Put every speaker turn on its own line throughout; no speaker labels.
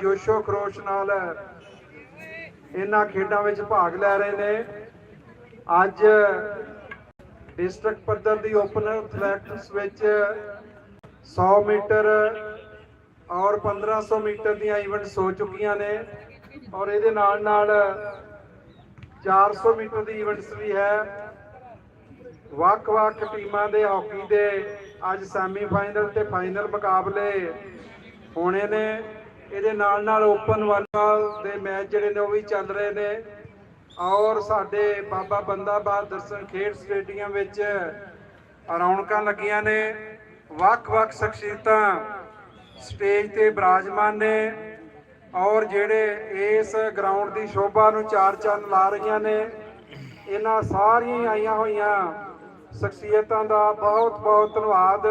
ਜੋਸ਼ੋ ਖਰੋਸ਼ ਨਾਲ ਇਹਨਾਂ ਖੇਡਾਂ ਵਿੱਚ ਭਾਗ ਲੈ ਰਹੇ ਨੇ। ਅੱਜ ਡਿਸਟ੍ਰਿਕਟ ਪੱਧਰ ਦੀ ਓਪਨ ਐਥਲੈਟਿਕਸ ਵਿੱਚ 100 ਮੀਟਰ ਔਰ 1500 ਮੀਟਰ ਦੀਆਂ ਇਵੈਂਟਸ ਹੋ ਚੁੱਕੀਆਂ ਨੇ ਔਰ ਇਹਦੇ ਨਾਲ ਨਾਲ 400 ਮੀਟਰ ਦੀ ਇਵੈਂਟਸ ਵੀ ਹੈ। ਵੱਖ-ਵੱਖ ਟੀਮਾਂ ਦੇ ਹਾਕੀ ਦੇ ਅੱਜ ਸੈਮੀਫਾਈਨਲ ਤੇ ਫਾਈਨਲ ਮੁਕਾਬਲੇ ਹੋਣੇ ਨੇ। ਇਹਦੇ ਨਾਲ ਨਾਲ ਓਪਨ ਵਾਲੀਬਾਲ ਦੇ ਮੈਚ ਜਿਹੜੇ ਨੇ ਉਹ ਵੀ ਚੱਲ ਰਹੇ ਨੇ। ਔਰ ਸਾਡੇ ਬਾਬਾ ਬੰਦਾ ਬਹਾਦਰ ਸਿੰਘ ਖੇਡ ਸਟੇਡੀਅਮ ਵਿੱਚ ਰੌਣਕਾਂ ਲੱਗੀਆਂ ਨੇ। ਵੱਖ-ਵੱਖ ਸ਼ਖਸੀਅਤਾਂ ਸਟੇਜ ਤੇ ਬਿਰਾਜਮਾਨ ਨੇ। ਔਰ ਜਿਹੜੇ ਇਸ ਗਰਾਊਂਡ ਦੀ ਸ਼ੋਭਾ ਨੂੰ ਚਾਰ ਚੰਨ ਲਾ ਰਹੀਆਂ ਨੇ। ਇਹਨਾਂ ਸਾਰੀਆਂ ਆਈਆਂ ਹੋਈਆਂ ਸ਼ਖਸੀਅਤਾਂ ਦਾ ਬਹੁਤ ਬਹੁਤ ਧੰਨਵਾਦ।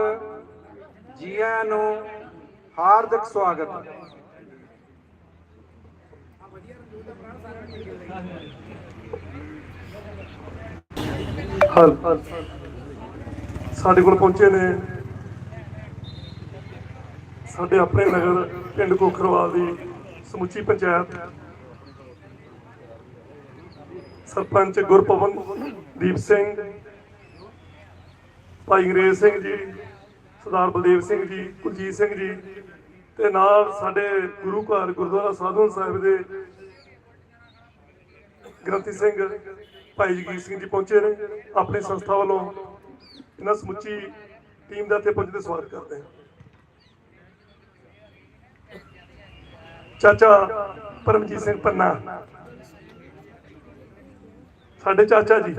ਜੀਆਂ ਨੂੰ ਹਾਰਦਿਕ ਸਵਾਗਤ।
ਹਲ ਸਾਡੇ ਕੋਲ ਪਹੁੰਚੇ ਨੇ। ਸਾਡੇ ਆਪਣੇ ਨਗਰ ਪਿੰਡ ਕੋਖਰਵਾਲ ਦੀ ਸਮੁੱਚੀ ਪੰਚਾਇਤ। ਸਰਪੰਚ ਗੁਰਪਵਨ ਦੀਪ ਸਿੰਘ, ਭਾਈ ਅੰਗਰੇਜ਼ ਸਿੰਘ ਜੀ, ਸਰਦਾਰ ਬਲਦੇਵ ਸਿੰਘ ਜੀ, ਕੁਲਜੀਤ ਸਿੰਘ ਜੀ ਤੇ ਨਾਲ ਸਾਡੇ ਗੁਰੂ ਘਰ ਗੁਰਦੁਆਰਾ ਸਾਧੂ ਸਾਹਿਬ ਦੇ ਗ੍ਰੰਥੀ ਸਿੰਘ, ਭਾਈ ਜਗੀਰ ਸਿੰਘ ਜੀ ਪਹੁੰਚੇ ਨੇ ਆਪਣੀ ਸੰਸਥਾ ਵੱਲੋਂ। ਇਹਨਾਂ ਸਮੁੱਚੀ ਟੀਮ ਦਾ ਇੱਥੇ ਪਹੁੰਚਦੇ ਸਵਾਗਤ ਕਰਦੇ ਹਾਂ। ਚਾਚਾ ਪਰਮਜੀਤ ਸਿੰਘ ਪੰਨਾ। ਸਾਡੇ ਚਾਚਾ ਜੀ।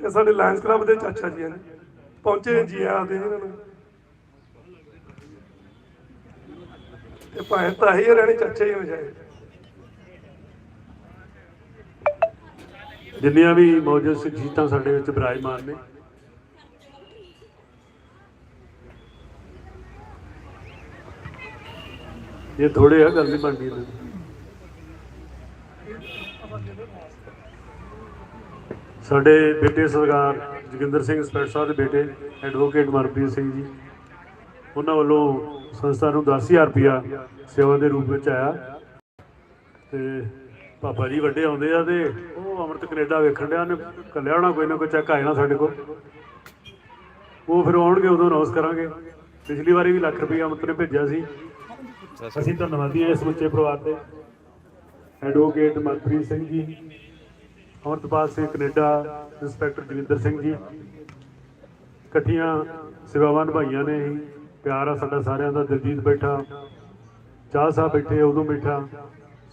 ਇਹ ਸਾਡੇ ਲਾਇਨਸ ਕਲੱਬ ਦੇ ਚਾਚਾ ਜੀ ਹਨ। ਪਹੁੰਚੇ ਜੀ ਆਦੇ ਇਹਨਾਂ ਨੂੰ। ਤੇ ਭਾਵੇਂ ਤਾਂ ਹੀ ਰਹਿਣੇ ਚਾਚਾ ਹੀ ਹੋ ਜਾਏ।
ਜਿੰਨੀਆਂ ਵੀ ਮੌਜੂਦ ਸ਼ਖਸੀਅਤਾਂ ਸਾਡੇ ਵਿੱਚ ਬਿਰਾਜਮਾਨ ਨੇ। ਇਹ ਥੋੜੇ ਆ, ਗੱਲ ਨਹੀਂ ਬਣਦੀ ਇਹਨਾਂ ਸਾਡੇ ਬੇਟੇ ਸਰਦਾਰ ਜੋਗਿੰਦਰ ਸਿੰਘ ਸਪੈਟ ਸਾਹਿਬ ਦੇ ਬੇਟੇ, ਐਡਵੋਕੇਟ ਮਨਪ੍ਰੀਤ ਸਿੰਘ ਜੀ। ਉਹਨਾਂ ਵੱਲੋਂ ਸੰਸਥਾ ਨੂੰ 10000 ਰੁਪਇਆ ਸੇਵਾ ਦੇ ਰੂਪ ਵਿੱਚ ਆਇਆ। ਤੇ ਪਾਪਾ ਜੀ ਵੱਡੇ ਆਉਂਦੇ ਆ ਤੇ ਉਹ ਅਮਰਤ ਕੈਨੇਡਾ ਵੇਖਣ ਡਿਆ ਨੇ, ਕੱਲਿਆ ਹੋਣਾ ਕੋਈ ਨਾ ਕੋਈ ਚੈੱਕ ਆ ਜਾਣਾ ਸਾਡੇ ਕੋਲ। ਉਹ ਫਿਰ ਆਉਣਗੇ, ਉਦੋਂ ਅਨਾਉਂਸ ਕਰਾਂਗੇ। ਪਿਛਲੀ ਵਾਰੀ ਵੀ ਲੱਖ ਰੁਪਈਆ ਅਮਰਤ ਨੇ ਭੇਜਿਆ ਸੀ। ਅਸੀਂ ਧੰਨਵਾਦੀ ਹਾਂ ਇਸ ਬੱਚੇ ਪਰਿਵਾਰ ਦੇ। Advocate Manpreet Singh ji, Amritpal Singh Canada, inspector Joginder Singh ji. ਇਕੱਠੀਆਂ ਸੇਵਾਵਾਂ ਨਿਭਾਈਆਂ ਨੇ ਅਸੀਂ। ਪਿਆਰ ਆ ਸਾਡਾ ਸਾਰਿਆਂ ਦਾ, ਦਿਲਜੀਤ ਬੈਠਾ। ਚਾਹ ਸਾਹਿਬ ਬੈਠੇ, ਉਦੋਂ ਬੈਠਾ।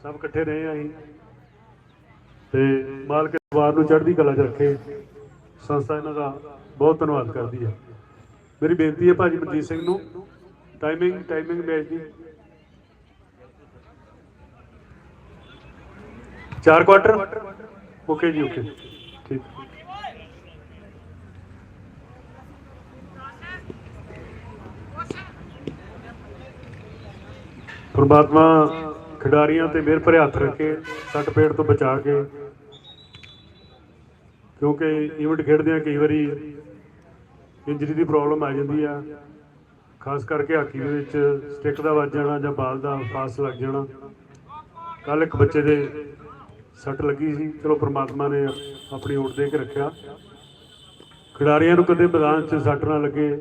ਸਭ ਇਕੱਠੇ ਰਹੇ ਆ ਅਸੀਂ। ਤੇ ਮਾਲਕ ਪਰਿਵਾਰ ਨੂੰ ਚੜ੍ਹਦੀ ਕਲਾ 'ਚ ਰੱਖੇ। ਸੰਸਥਾ ਇਹਨਾਂ ਦਾ ਬਹੁਤ ਧੰਨਵਾਦ ਕਰਦੀ ਹੈ। ਮੇਰੀ ਬੇਨਤੀ ਹੈ ਭਾਜੀ ਮਨਜੀਤ ਸਿੰਘ ਨੂੰ। ਟਾਈਮਿੰਗ ਟਾਈਮਿੰਗ ਮੈਚ ਦੀ। ਚਾਰ ਕੁਆਟਰ ਓਕੇ ਜੀ ਓਕੇ ਠੀਕ। ਪਰਮਾਤਮਾ ਖਿਡਾਰੀਆਂ ਤੇ ਮਿਹਰ ਭਰੇ ਹੱਥ ਰੱਖੇ। ਸੱਟ ਪੇੜ ਤੋਂ ਬਚਾ ਕੇ, ਕਿਉਂਕਿ ਇਵੈਂਟ ਖੇਡਦੇ ਆ ਕਈ ਵਾਰੀ ਇੰਜਰੀ ਦੀ ਪ੍ਰੋਬਲਮ ਆ ਜਾਂਦੀ ਆ, ਖਾਸ ਕਰਕੇ ਹਾਕੀ ਦੇ ਵਿੱਚ ਸਟਿਕ ਦਾ ਵੱਜ ਜਾਣਾ ਜਾਂ ਬਾਲ ਦਾ ਪਾਸ ਲੱਗ ਜਾਣਾ। ਕੱਲ ਇੱਕ ਬੱਚੇ ਦੇ ਸੱਟ ਲੱਗੀ ਸੀ, ਚਲੋ ਪ੍ਰਮਾਤਮਾ ਨੇ ਆਪਣੀ ਓਟ ਦੇ ਕੇ ਰੱਖਿਆ। ਖਿਡਾਰੀਆਂ ਨੂੰ ਕਦੇ ਮੈਦਾਨ 'ਚ ਸੱਟ ਨਾ ਲੱਗੇ।